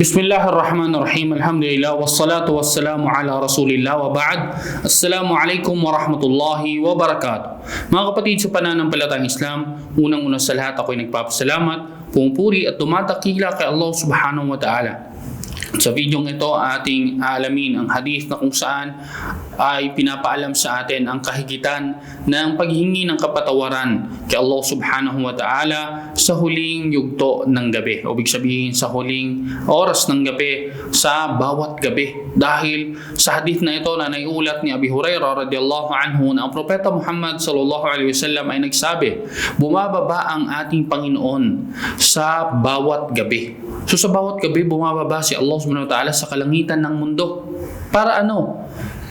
Bismillah ar-Rahman ar-Rahim. Alhamdulillah. Wassalatu wassalamu ala Rasulillah wa ba'd. Assalamu alaikum wa rahmatullahi wa. Mga kapatid sa pananampalatang Islam, unang-una sa lahat ako'y nagpapasalamat, pumupuri at tumatakila kay Allah subhanahu wa ta'ala. Sa videong ito, ating aalamin ang hadith na kung saan ay pinapaalam sa atin ang kahigitan ng paghingi ng kapatawaran kay Allah subhanahu wa ta'ala sa huling yugto ng gabi. O ibig sabihin sa huling oras ng gabi sa bawat gabi. Dahil sa hadith na ito na naiulat ni Abi Hurairah radiyallahu anhu na ang propeta Muhammad sallallahu alaihi wasallam ay nagsabi, bumababa ang ating Panginoon sa bawat gabi. So sa bawat gabi bumababa si Allah subhanahu wa ta'ala sa kalangitan ng mundo. Para ano?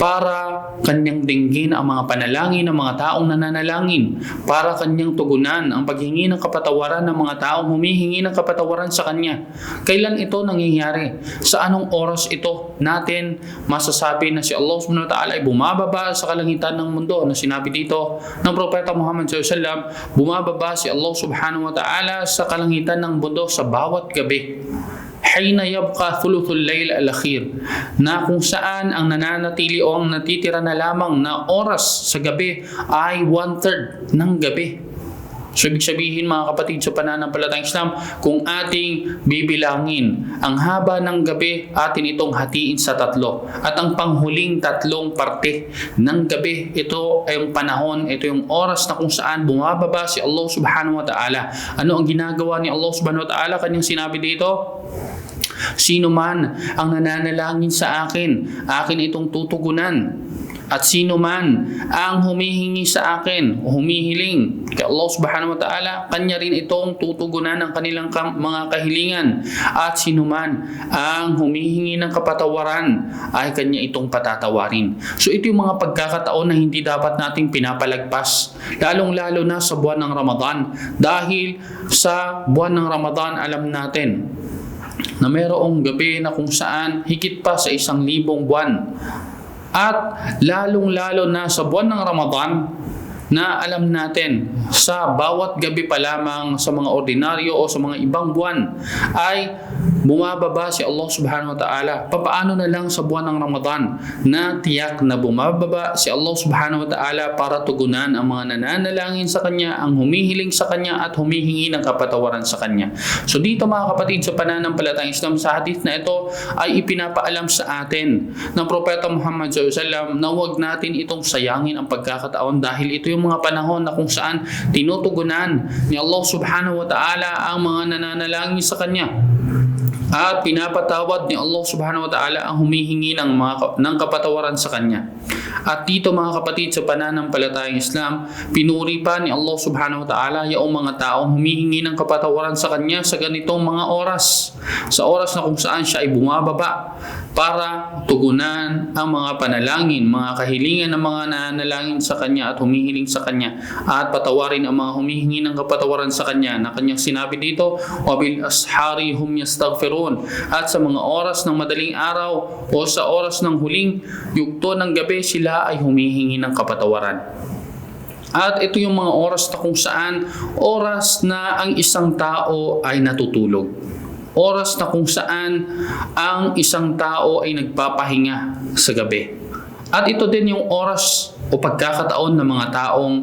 Para kanyang dinggin ang mga panalangin ng mga taong nananalangin. Para kanyang tugunan ang paghingi ng kapatawaran ng mga taong humihingi ng kapatawaran sa kanya. Kailan ito nangyayari? Sa anong oras ito natin masasabi na si Allah subhanahu wa ta'ala ay bumababa sa kalangitan ng mundo na sinabi dito ng Propeta Muhammad SAW, bumababa si Allah subhanahu wa ta'ala sa kalangitan ng mundo sa bawat gabi. Hayna yabqa thuluthul layl al-akhir na kung saan ang nananatili o ang natitira na lamang na oras sa gabi ay one-third ng gabi. So ibig sabihin mga kapatid sa pananampalatayang Islam, kung ating bibilangin ang haba ng gabi, atin itong hatiin sa tatlo. At ang panghuling tatlong parte ng gabi, ito ay yung panahon, ito yung oras na kung saan bumababa si Allah subhanahu wa ta'ala. Ano ang ginagawa ni Allah subhanahu wa ta'ala? Kanyang sinabi dito, Sino man ang nananalangin sa akin, akin itong tutugunan. At sino man ang humihingi sa akin o humihiling kay Allah subhanahu wa ta'ala, kanya rin itong tutugunan ng kanilang kam- mga kahilingan. At sino man ang humihingi ng kapatawaran, ay kanya itong patatawarin. So ito yung mga pagkakataon na hindi dapat nating pinapalagpas. Lalong-lalo na sa buwan ng Ramadan. Dahil sa buwan ng Ramadan, alam natin, na mayroong gabi na kung saan higit pa sa isang libong buwan. At lalong-lalo na sa buwan ng Ramadan na alam natin sa bawat gabi pa lamang sa mga ordinaryo o sa mga ibang buwan ay bumababa si Allah subhanahu wa ta'ala. Papaano na lang sa buwan ng Ramadan na tiyak na bumababa si Allah subhanahu wa ta'ala para tugunan ang mga nananalangin sa Kanya, ang humihiling sa Kanya at humihingi ng kapatawaran sa Kanya. So dito mga kapatid sa pananampalatayang Islam sa hadith na ito ay ipinapaalam sa atin ng Propeta Muhammad SAW na huwag natin itong sayangin ang pagkakataon dahil ito yung mga panahon na kung saan tinutugunan ni Allah subhanahu wa ta'ala ang mga nananalangin sa Kanya. At pinapatawad ni Allah subhanahu wa ta'ala ang humihingi ng, mga, ng kapatawaran sa Kanya. At dito mga kapatid sa pananampalatayang Islam, pinuri pa ni Allah subhanahu wa ta'ala yung mga taong humihingi ng kapatawaran sa Kanya sa ganitong mga oras. Sa oras na kung saan siya ay bumababa para tugunan ang mga panalangin, mga kahilingan ng mga nananalangin sa Kanya at humihiling sa Kanya at patawarin ang mga humihingi ng kapatawaran sa Kanya na Kanyang sinabi dito, wabil ashari hum yastaghfirun at sa mga oras ng madaling araw o sa oras ng huling yugto ng gabi sila ay humihingi ng kapatawaran. At ito yung mga oras na kung saan oras na ang isang tao ay natutulog. Oras na kung saan ang isang tao ay nagpapahinga sa gabi. At ito din yung oras o pagkakataon ng mga taong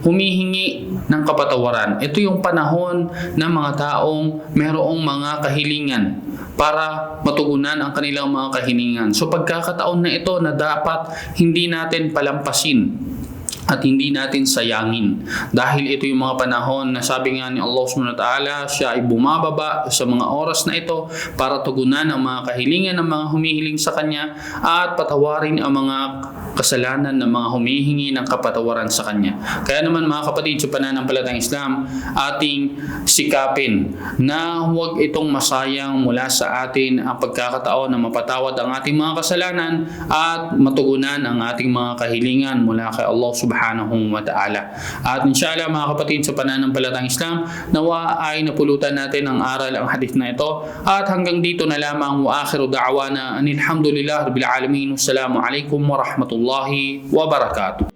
humihingi ng kapatawaran. Ito yung panahon ng mga taong merong mga kahilingan para matugunan ang kanilang mga kahilingan. So pagkakataon na ito na dapat hindi natin palampasin at hindi natin sayangin. Dahil ito yung mga panahon na sabi nga ni Allah subhanahu wa ta'ala, siya ay bumababa sa mga oras na ito para tugunan ang mga kahilingan ng mga humihiling sa Kanya at patawarin ang mga kasalanan ng mga humihingi ng kapatawaran sa Kanya. Kaya naman mga kapatid sa pananampalatayang Islam, ating sikapin na huwag itong masayang mula sa atin ang pagkakataon na mapatawad ang ating mga kasalanan at matugunan ang ating mga kahilingan mula kay Allah subhanahu wa ta'ala. At inshallah mga kapatid sa pananampalatayang Islam, nawa ay napulutan natin ang aral ang hadith na ito. At hanggang dito na lamang. Wa akhiru da'wana anilhamdulillah rabbil alamin. Wassalamu alaikum wa rahmatullahi wa barakatuh